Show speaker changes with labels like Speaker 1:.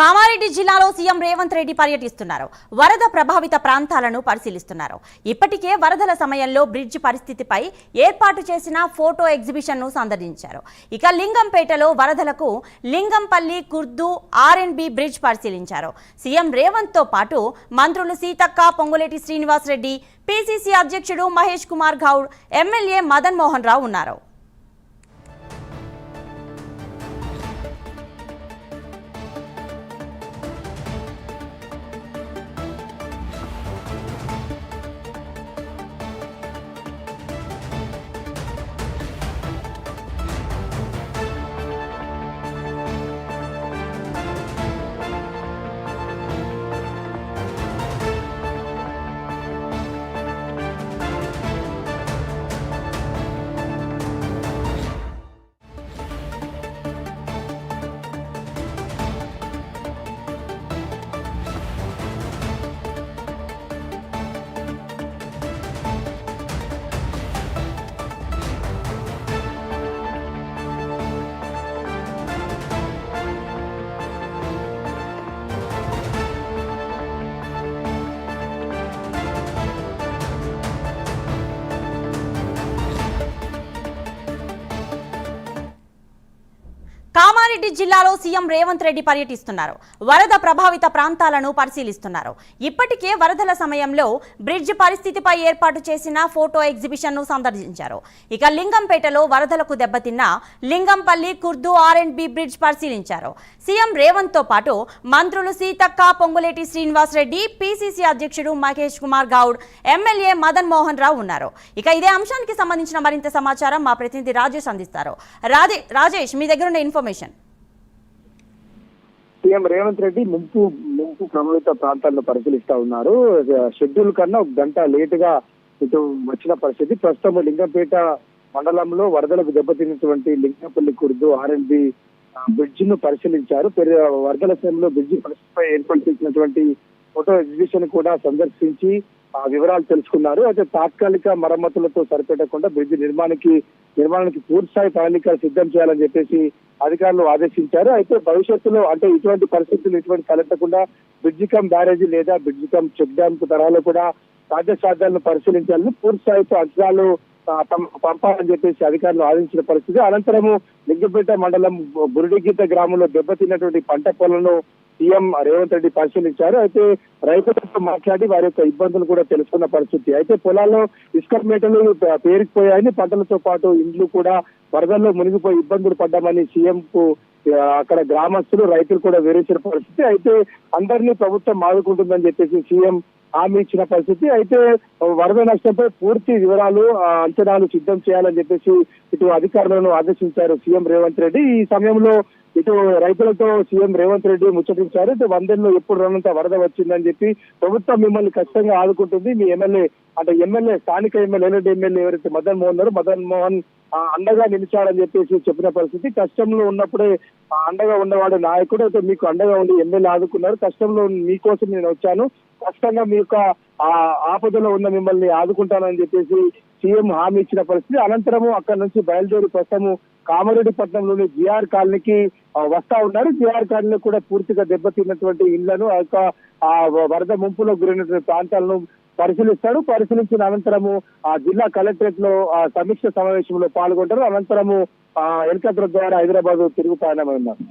Speaker 1: కామారెడ్డి జిల్లాలో సీఎం రేవంత్ రెడ్డి పర్యటిస్తున్నారు. వరద ప్రభావిత ప్రాంతాలను పరిశీలిస్తున్నారు. ఇప్పటికే వరదల సమయంలో బ్రిడ్జ్ పరిస్థితిపై ఏర్పాటు చేసిన ఫోటో ఎగ్జిబిషన్ను సందర్శించారు. ఇక లింగంపేటలో వరదలకు Lingampally Kurdu R and B bridge పరిశీలించారు. సీఎం రేవంత్తో పాటు మంత్రులు సీతక్క పొంగులేటి శ్రీనివాస్ రెడ్డి పిసిసి అధ్యక్షుడు మహేష్ కుమార్ గౌడ్ ఎమ్మెల్యే మదన్ మోహన్ రావు ఉన్నారు. కామారెడ్డి జిల్లాలో సీఎం రేవంత్ రెడ్డి పర్యటిస్తున్నారు. వరద ప్రభావిత ప్రాంతాలను పరిశీలిస్తున్నారు. ఇప్పటికే వరదల సమయంలో బ్రిడ్జ్ పరిస్థితిపై ఏర్పాటు చేసిన ఫోటో ఎగ్జిబిషన్ను సందర్శించారు. ఇక లింగంపేటలో వరదలకు దెబ్బతిన్న Lingampally Kurdu R and B bridge పరిశీలించారు. సీఎం రేవంత్తో పాటు మంత్రులు సీతక్క పొంగులేటి శ్రీనివాస్ రెడ్డి పిసిసి అధ్యక్షుడు మహేష్ కుమార్ గౌడ్ ఎమ్మెల్యే మదన్ మోహన్ రావు ఉన్నారు. ఇక ఇదే అంశానికి సంబంధించిన మరింత సమాచారం మా ప్రతినిధి రాజేష్ అందిస్తారు. రాజే రాజేష్ మీ దగ్గర ఉన్న ఇన్ఫర్మేషన్.
Speaker 2: సీఎం రేవంత్ రెడ్డి ముంపు ముంపు ప్రభావిత ప్రాంతాలను పరిశీలిస్తా ఉన్నారు. షెడ్యూల్ కన్నా ఒక గంట లేట్గా ఇటు వచ్చిన పరిస్థితి. ప్రస్తుతం లింగంపేట మండలంలో వరదలకు దెబ్బతిన్నటువంటి లింగంపల్లి కుర్దు ఆర్ఎండ్బి బ్రిడ్జ్ను పరిశీలించారు. వరదల సమయంలో బ్రిడ్జ్ పరిస్థితిపై ఏర్పాటు చేసినటువంటి ఫోటో ఎగ్జిబిషన్ కూడా సందర్శించి వివరాలు తెలుసుకున్నారు. అయితే తాత్కాలిక మరమ్మతులతో సరిపెట్టకుండా బ్రిడ్జ్ నిర్మాణానికి నిర్మాణానికి పూర్తి స్థాయి ప్రణాళికలు సిద్ధం చేయాలని చెప్పేసి అధికారులు ఆదేశించారు. అయితే భవిష్యత్తులో అంటే ఇటువంటి పరిస్థితులు ఇటువంటి తలెత్తకుండా బ్రిడ్జి కమ్ బ్యారేజీ లేదా బ్రిడ్జి కమ్ చెక్ డ్యామ్ తరహాలో కూడా సాధ్యాసాధ్యాలను పరిశీలించాలని పూర్తి స్థాయితో అంచనాలు పంపాలని చెప్పేసి అధికారులు ఆదేశించిన పరిస్థితి. అనంతరము లింగపేట మండలం బురుడిగీత గ్రామంలో దెబ్బతిన్నటువంటి పంట పొలంలో సీఎం రేవంత్ రెడ్డి పరిశీలించారు అయితే రైతులతో మాట్లాడి వారి యొక్క ఇబ్బందులు కూడా తెలుసుకున్న పరిస్థితి. అయితే పొలాల్లో ఇసుక మేటలు పేరుకుపోయాయని పంటలతో పాటు ఇండ్లు కూడా వరదల్లో మునిగిపోయి ఇబ్బందులు పడ్డామని సీఎం కు అక్కడ గ్రామస్తులు రైతులు కూడా వివరించిన పరిస్థితి. అయితే అందరినీ ప్రభుత్వం ఆదుకుంటుందని చెప్పేసి సీఎం హామీ ఇచ్చిన పరిస్థితి. అయితే వరద నష్టంపై పూర్తి వివరాలు అంచనాలు సిద్ధం చేయాలని చెప్పేసి ఇటు అధికారులను ఆదేశించారు సీఎం రేవంత్ రెడ్డి. ఈ సమయంలో ఇటు రైతులతో సీఎం రేవంత్ రెడ్డి ముచ్చటించారు. ఇటు వందల్లో ఎప్పుడు రానంత వరద వచ్చిందని చెప్పి ప్రభుత్వం మిమ్మల్ని ఖచ్చితంగా ఆదుకుంటుంది. మీ ఎమ్మెల్యే అంటే ఎమ్మెల్యే స్థానిక ఎమ్మెల్యే ఎల్లుండి ఎమ్మెల్యే ఎవరైతే మదన్ మోహన్ ఉన్నారో మదన్ మోహన్ అండగా నిలిచాడని చెప్పేసి చెప్పిన పరిస్థితి. కష్టంలో ఉన్నప్పుడే అండగా ఉన్నవాడు నాయకుడు. అయితే మీకు అండగా ఉండి ఎమ్మెల్యే ఆదుకున్నారు. కష్టంలో మీకోసం నేను వచ్చాను. కష్టంగా మీ యొక్క ఆపదలో ఉన్న మిమ్మల్ని ఆదుకుంటానని చెప్పేసి సీఎం హామీ ఇచ్చిన పరిస్థితి. అనంతరము అక్కడ నుంచి బయలుదేరి ప్రస్తుతము కామారెడ్డిపట్నంలోని జిఆర్ కాలనీకి వస్తా ఉన్నారు. జిఆర్ కాలనీ కూడా పూర్తిగా దెబ్బతిన్నటువంటి ఇళ్ళను ఆ యొక్క ఆ వరద ముంపులో గురైనటువంటి ప్రాంతాలను పరిశీలిస్తాడు పరిశీలించిన అనంతరము ఆ జిల్లా కలెక్టరేట్లో ఆ సమీక్ష సమావేశంలో పాల్గొంటారు. అనంతరము ఆ హెలికాప్టర్ ద్వారా హైదరాబాద్ తిరుగు ప్రయాణమై ఉన్నారు.